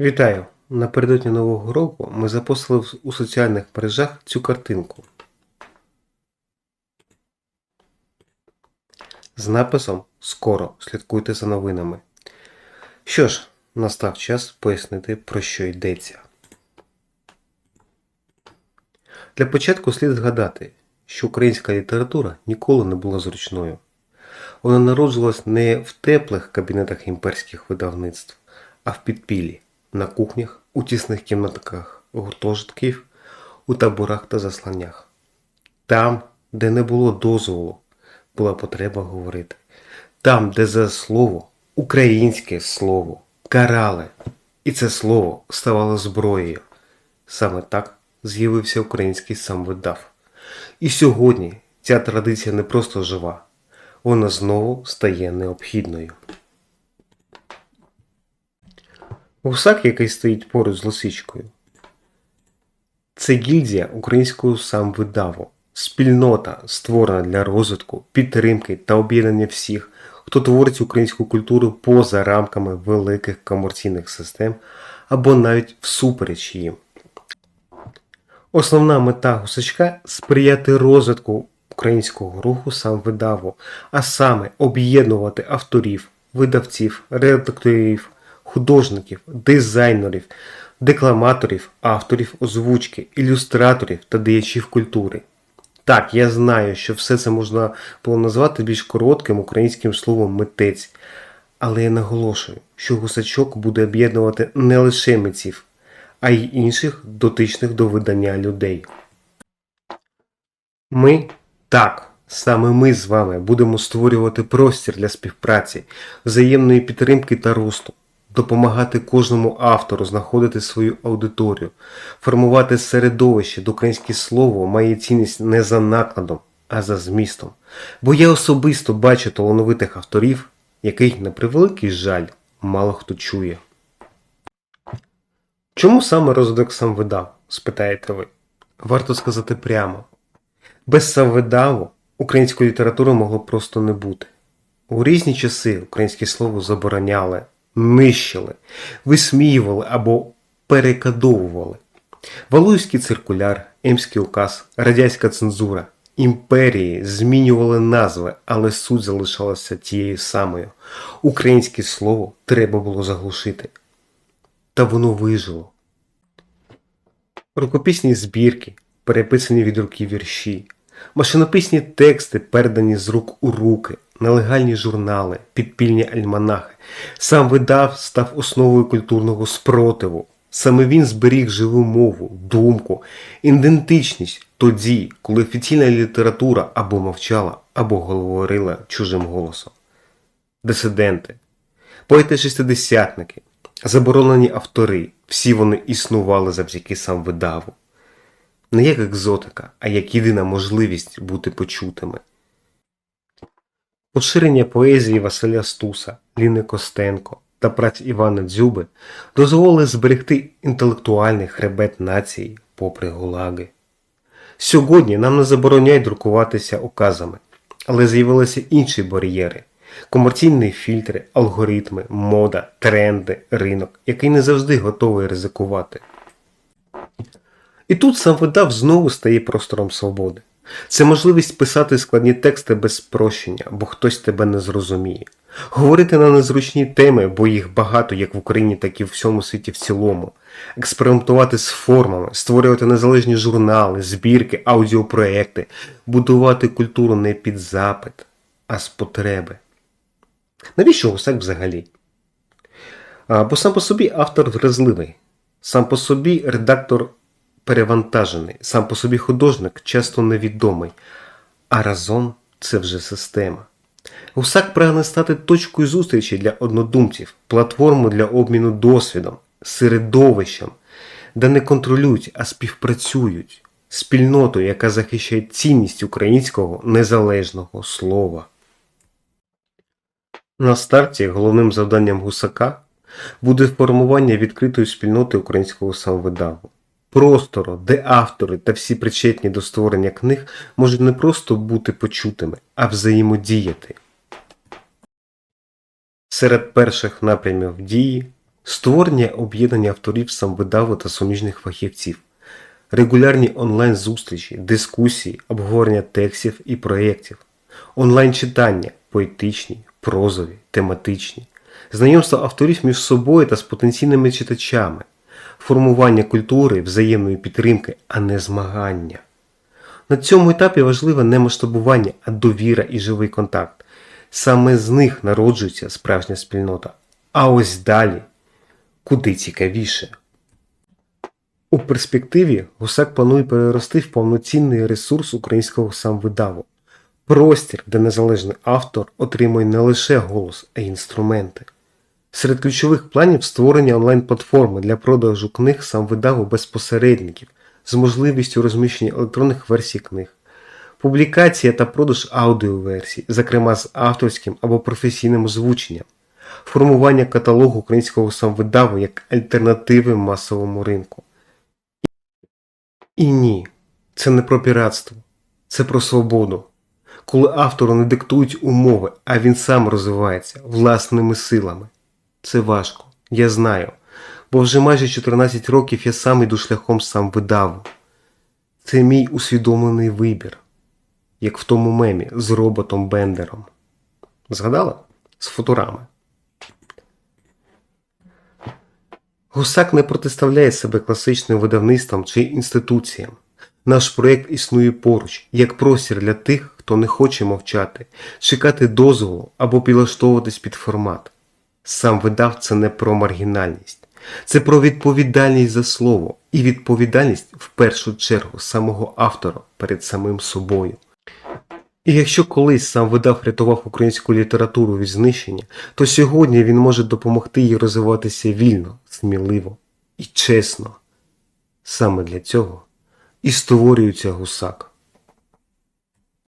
Вітаю! Напередодні Нового року ми запостили у соціальних мережах цю картинку з написом Скоро слідкуйте за новинами. Що ж, настав час пояснити, про що йдеться. Для початку слід згадати, що українська література ніколи не була зручною. Вона народжувалась не в теплих кабінетах імперських видавництв, а в підпіллі, на кухнях, у тісних кімнатках гуртожитків, у таборах та засланнях. Там, де не було дозволу, була потреба говорити. Там, де за слово, українське слово, карали, і це слово ставало зброєю. Саме так з'явився український самвидав. І сьогодні ця традиція не просто жива, вона знову стає необхідною. Гусак, який стоїть поруч з лисичкою, це гільдія українського самвидаву, спільнота, створена для розвитку, підтримки та об'єднання всіх, хто творить українську культуру поза рамками великих комерційних систем або навіть всупереч їм. Основна мета гусачка сприяти розвитку українського руху самвидаву, а саме об'єднувати авторів, видавців, редакторів, художників, дизайнерів, декламаторів, авторів озвучки, ілюстраторів та діячів культури. Так, я знаю, що все це можна було назвати більш коротким українським словом митець, але я наголошую, що гусачок буде об'єднувати не лише митців, а й інших дотичних до видання людей. Ми так, саме ми з вами будемо створювати простір для співпраці, взаємної підтримки та росту, допомагати кожному автору знаходити свою аудиторію, формувати середовище, де українське слово має цінність не за накладом, а за змістом. Бо я особисто бачу талановитих авторів, яких, на превеликий жаль, мало хто чує. Чому саме розвиток сам видав? спитаєте ви. Варто сказати прямо. Без самвидаву української літератури могло просто не бути. У різні часи українське слово забороняли, нищили, висміювали або перекадовували. Валуївський циркуляр, Емський указ, радянська цензура, імперії змінювали назви, але суть залишалася тією самою. Українське слово треба було заглушити. Та воно вижило. Рукописні збірки, переписані від руки вірші, машинописні тексти, передані з рук у руки, нелегальні журнали, підпільні альманахи. Сам видав став основою культурного спротиву. Саме він зберіг живу мову, думку, ідентичність тоді, коли офіційна література або мовчала, або говорила чужим голосом. Дисиденти, поети-шестидесятники, заборонені автори, всі вони існували завдяки сам видаву. Не як екзотика, а як єдина можливість бути почутими. Поширення поезії Василя Стуса, Ліни Костенко та праць Івана Дзюби дозволили зберегти інтелектуальний хребет нації попри гулаги. Сьогодні нам не забороняють друкуватися указами, але з'явилися інші бар'єри комерційні фільтри, алгоритми, мода, тренди, ринок, який не завжди готовий ризикувати. І тут сам видав знову стає простором свободи. Це можливість писати складні тексти без спрощення, бо хтось тебе не зрозуміє. Говорити на незручні теми, бо їх багато як в Україні, так і в всьому світі в цілому. Експериментувати з формами, створювати незалежні журнали, збірки, аудіопроекти, будувати культуру не під запит, а з потреби. Навіщо гусак взагалі? А, бо сам по собі автор вразливий, сам по собі редактор перевантажений, сам по собі художник часто невідомий, а разом це вже система. Гусак прагне стати точкою зустрічі для однодумців, платформою для обміну досвідом, середовищем, де не контролюють, а співпрацюють, спільнотою, яка захищає цінність українського незалежного слова. На старті головним завданням гусака буде формування відкритої спільноти українського самовидаву. Простору, де автори та всі причетні до створення книг можуть не просто бути почутими, а взаємодіяти. Серед перших напрямів дії створення об'єднання авторів самвидаву та суміжних фахівців, регулярні онлайн-зустрічі, дискусії, обговорення текстів і проєктів, онлайн-читання, поетичні, прозові, тематичні, знайомство авторів між собою та з потенційними читачами, формування культури взаємної підтримки, а не змагання. На цьому етапі важливе не масштабування, а довіра і живий контакт. Саме з них народжується справжня спільнота. А ось далі куди цікавіше. У перспективі Гусак планує перерости в повноцінний ресурс українського самвидаву. Простір, де незалежний автор отримує не лише голос, а й інструменти. Серед ключових планів створення онлайн-платформи для продажу книг самвидаву без посередників з можливістю розміщення електронних версій книг, публікація та продаж аудіоверсій, зокрема з авторським або професійним озвученням, формування каталогу українського самвидаву як альтернативи масовому ринку. І ні, це не про піратство, це про свободу. Коли автору не диктують умови, а він сам розвивається власними силами. Це важко, я знаю, бо вже майже 14 років я сам іду шляхом сам видаву. Це мій усвідомлений вибір, як в тому мемі з роботом Бендером. Згадала? З футурами. Гусак не протиставляє себе класичним видавництвам чи інституціям. Наш проєкт існує поруч, як простір для тих, хто не хоче мовчати, чекати дозволу або підлаштовуватись під формат. Сам видав це не про маргінальність, це про відповідальність за слово і відповідальність в першу чергу самого автора перед самим собою. І якщо колись сам видав рятував українську літературу від знищення, то сьогодні він може допомогти їй розвиватися вільно, сміливо і чесно. Саме для цього і створюється гусак.